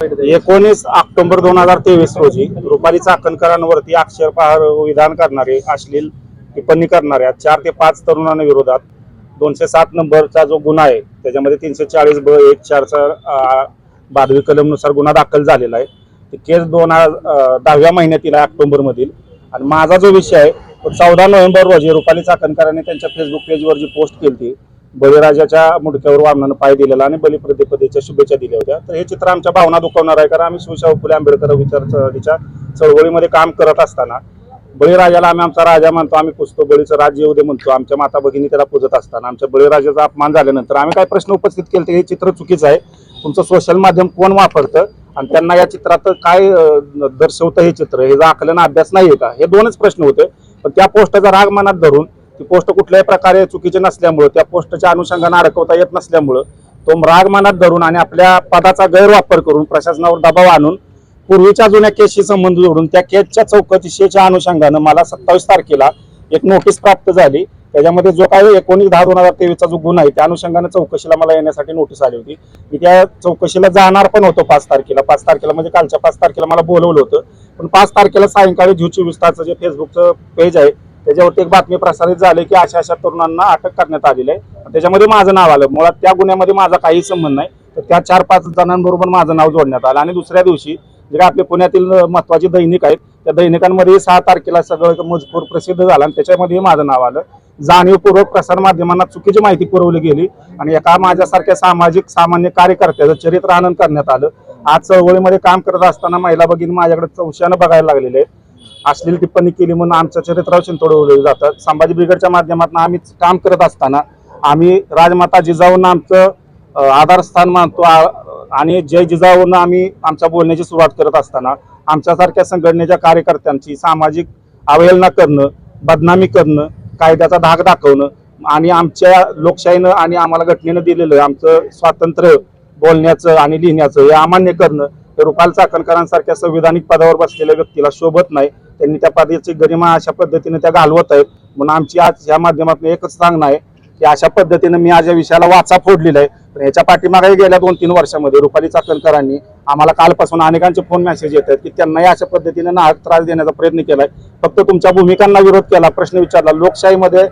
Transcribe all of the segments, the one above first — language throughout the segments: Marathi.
एकोणीस ऑक्टोबर दोन हजार तेवीस रोजी रुपाली चाकणकरांवरती अक्षरपहार विधान करणारे अश्लील टिप्पणी करणाऱ्या चार ते पाच तरुणांविरोधात दोनशे सात नंबरचा जो गुन्हा आहे त्याच्यामध्ये तीनशे चाळीस ब एक चारचा बादवी कलमनुसार गुन्हा दाखल झालेला आहे. ती केस दोन हजार दहाव्या महिन्यातील आहे ऑक्टोबरमधील. आणि माझा जो विषय आहे तो चौदा नोव्हेंबर रोजी रुपाली चाकणकरांनी त्यांच्या फेसबुक पेजवर जी पोस्ट केली होती बळीराजाच्या मुडक्यावर वामनानं पाय दिलेला आणि बलिप्रतिपदेच्या शुभेच्छा दिल्या होत्या. तर हे चित्र आमच्या भावना दुखवणार आहे कारण आम्ही शिवशाहू फुले आंबेडकर विचारसरणीच्या चळवळीमध्ये काम करत असताना बळीराजाला आम्ही आमचा राजा मानतो आम्ही पुजतो बळीचं राज्य येऊ दे म्हणतो आमच्या माता भगिनी त्याला पूजत असताना आमच्या बळीराजाचा अपमान झाल्यानंतर आम्ही काय प्रश्न उपस्थित केले ते हे चित्र चुकीचं आहे. तुमचं सोशल माध्यम कोण वापरतं? आणि त्यांना या चित्रात काय दर्शवतं हे चित्र? हे आकलन अभ्यास नाही आहे का? हे दोनच प्रश्न होते. पण त्या पोस्टाचा राग मनात धरून ती पोस्ट कुठल्याही प्रकारे चुकीची नसल्यामुळं त्या पोस्टच्या अनुषंगाने अडकवता येत नसल्यामुळं तो राग मनात धरून आणि आपल्या पदाचा गैरवापर करून प्रशासनावर दबाव आणून पूर्वीच्या जुन्या केसशी संबंध जोडून त्या केसच्या चौकशीच्या अनुषंगानं मला सत्तावीस तारखेला एक नोटीस प्राप्त झाली. त्याच्यामध्ये जो काही एकोणीस दहा दोन हजार तेवीसचा जो गुन्हा आहे त्या अनुषंगाने चौकशीला मला येण्यासाठी नोटीस आली होती. मी त्या चौकशीला जाणार पण होतो पाच तारखेला. पाच तारखेला म्हणजे कालच्या पाच तारखेला मला बोलवलं होतं. पण पाच तारखेला सायंकाळी झू चोवीस तासचं जे फेसबुकचं पेज आहे त्याच्यावरती एक बातमी प्रसारित झाली की अशा अशा तरुणांना अटक करण्यात आलेली आहे. त्याच्यामध्ये माझं नाव आलं. मुळात त्या गुन्ह्यामध्ये माझा काही संबंध नाही. तर त्या चार पाच जणांबरोबर माझं नाव जोडण्यात आलं. आणि दुसऱ्या दिवशी जे काही आपले पुण्यातील महत्वाची दैनिक आहेत त्या दैनिकांमध्ये सहा तारखेला सगळं मजकूर प्रसिद्ध झाला आणि त्याच्यामध्ये माझं नाव आलं. जाणीवपूर्वक प्रसार माध्यमांना चुकीची माहिती पुरवली गेली आणि एका माझ्यासारख्या सामाजिक सामान्य कार्यकर्त्याचं चरित्र आनंद करण्यात आलं. आज चळवळीमध्ये काम करत असताना महिला भगिनी माझ्याकडे चौशानं बघायला लागलेले आहेत. अश्लील टिप्पणी केली म्हणून आमचं चरित्रावर चिंतोडवले जातात. संभाजी ब्रिगेडच्या माध्यमातून आम्ही काम करत असताना आम्ही राजमाता जिजाऊंना आमचं आधारस्थान मानतो. आणि जय जिजाऊंना आम्ही आमच्या बोलण्याची सुरुवात करत असताना आमच्यासारख्या संघटनेच्या कार्यकर्त्यांची सामाजिक अवहेलना करणं बदनामी करणं कायद्याचा धाक दाखवणं आणि आमच्या लोकशाहीनं आणि आम्हाला घटनेनं दिलेलं आमचं स्वातंत्र्य बोलण्याचं आणि लिहिण्याचं हे अमान्य करणं हे रुपाल चाकणकरांसारख्या संविधानिक पदावर बसलेल्या व्यक्तीला शोभत नाही. त्यांनी त्या पदाची गरिमा अशा पद्धतीने त्या घालवत आहेत. म्हणून आमची आज या माध्यमातून एकच सांगणं आहे की अशा पद्धतीनं मी आज या विषयाला वाचा फोडलेला आहे. पण याच्या पाठीमागे गेल्या दोन तीन वर्षामध्ये रुपाली चाकणकरांनी आम्हाला कालपासून अनेकांचे फोन मेसेज येत आहेत की त्यांनाही अशा पद्धतीने नाहक त्रास देण्याचा प्रयत्न केलाय. फक्त तुमच्या भूमिकांना विरोध केला प्रश्न विचारला. लोकशाहीमध्ये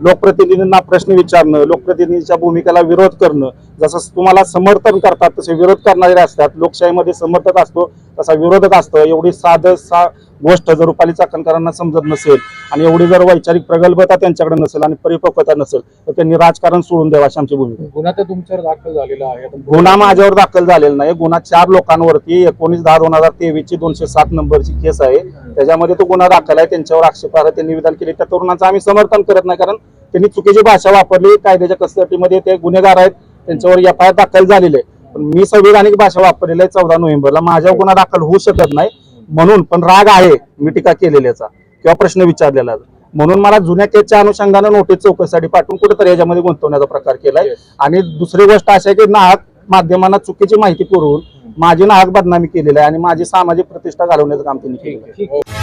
लोकप्रतिनिधींना प्रश्न विचारणं लोकप्रतिनिधीच्या भूमिकेला विरोध करणं जसं तुम्हाला समर्थन करतात तसे विरोध करणारे असतात लोकशाहीमध्ये समर्थक असतो तसा विरोधक असतो एवढी साधं सा गोष्ट जर रुपाली चाकणकरांना समजत नसेल आणि एवढी जर वैचारिक प्रगल्भता त्यांच्याकडे नसेल आणि परिपक्वता नसेल तर त्यांनी राजकारण सोडून द्यावं अशी आमची भूमिका. गुन्हा तर तुमच्यावर दाखल झालेला आहे. गुन्हा माझ्यावर दाखल झालेला नाही. गुन्हा चार लोकांवरती एकोणीस दहा दोन हजार तेवीस ची दोनशे सात नंबरची केस आहे. त्याच्यामध्ये तो गुन्हा दाखल आहे. त्यांच्यावर आक्षेपार्ह त्यांनी विधान केले. त्या तरुणांचं आम्ही समर्थन करत नाही कारण त्यांनी चुकीची भाषा वापरली कायद्याच्या कस्टडीमध्ये ते गुन्हेगार आहेत त्यांच्यावर एफ आय आर दाखल झालेले आहे. पण मी संविधानिक भाषा वापरलेली आहे चौदा नोव्हेंबरला. माझ्यावर गुन्हा दाखल होऊ शकत नाही. म्हणून पण राग आहे मी टीका केलेल्याचा किंवा प्रश्न विचारलेला म्हणून मला जुन्या केसच्या अनुषंगानं नोटीस चौकशीसाठी पाठवून कुठेतरी याच्यामध्ये गुंतवण्याचा प्रकार केलाय. आणि दुसरी गोष्ट अशी आहे की नाहक माध्यमांना चुकीची माहिती पुरवून माझी नाहक बदनामी केलेली आहे आणि माझी सामाजिक प्रतिष्ठा घालवण्याचं काम त्यांनी आहे.